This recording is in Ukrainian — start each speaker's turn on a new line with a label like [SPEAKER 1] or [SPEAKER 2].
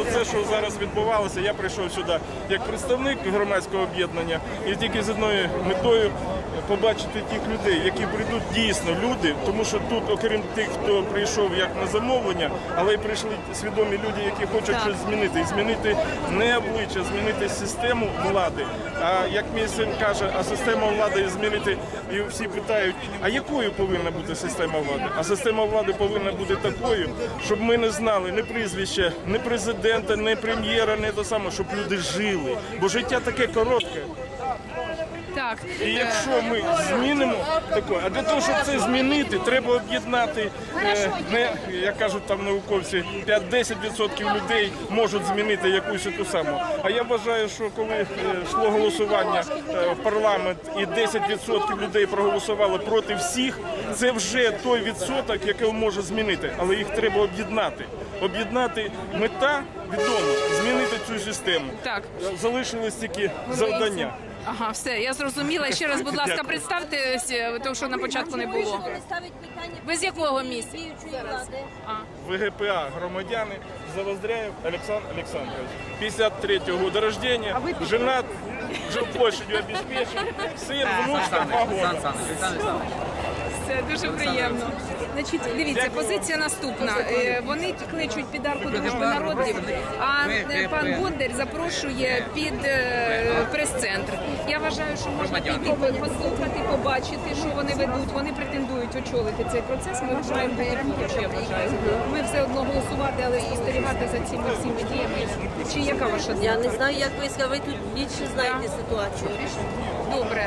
[SPEAKER 1] оце, що зараз відбувалося, я прийшов сюди як представник громадського об'єднання і тільки з одною метою побачити тих людей, які прийдуть дійсно люди, тому що тут, окрім тих, хто прийшов як на замовлення, але й прийшли свідомі люди, які хочуть щось змінити. І змінити не обличчя, змінити систему влади. А як мій син каже, а система влади змінити, і всі питають, а якою повинна бути система влади? А система влади повинна бути такою, щоб ми не знали ні прізвища, ні президента, ні прем'єра, не те саме, щоб люди жили. Бо життя таке коротке.
[SPEAKER 2] Так,
[SPEAKER 1] І якщо ми змінимо таке, а для того, щоб це змінити, треба об'єднати е, не як кажуть там науковці, 5-10% людей можуть змінити якусь і ту саму. А я вважаю, що коли е, йшло голосування е, в парламент і 10% людей проголосували проти всіх, це вже той відсоток, який може змінити, але їх треба об'єднати. Об'єднати мета відома змінити цю систему.
[SPEAKER 2] Так.
[SPEAKER 1] Залишилось тільки завдання.
[SPEAKER 2] Ага, все, я зрозуміла. Ще раз, будь ласка,
[SPEAKER 1] Дякую.
[SPEAKER 2] представтеся, е, тому що на початку не було.
[SPEAKER 3] ставить питання
[SPEAKER 2] Ви з якого місця?
[SPEAKER 3] діючої влади.
[SPEAKER 1] ВГПА громадяни Завоздряев Александр Александрович. 53-го года рождения, женат, жил площадью обеспечен, сын, внучка, два года.
[SPEAKER 2] Це дуже приємно. Значить, дивіться, позиція наступна. Е, Вони кличуть під арку дружби народів, а е, пан Бондар запрошує під е, прес-центр. Я вважаю, що можна піти послухати, побачити, що вони ведуть. Вони претендують очолити цей процес. Ми вважаємо бути поруч, я вважаю. Ми все одно голосувати, але спостерігати за цими всіми діями. Чи яка ваша
[SPEAKER 3] Я не знаю, як ви сказали, ви тут більше знаєте ситуацію.
[SPEAKER 2] Добре.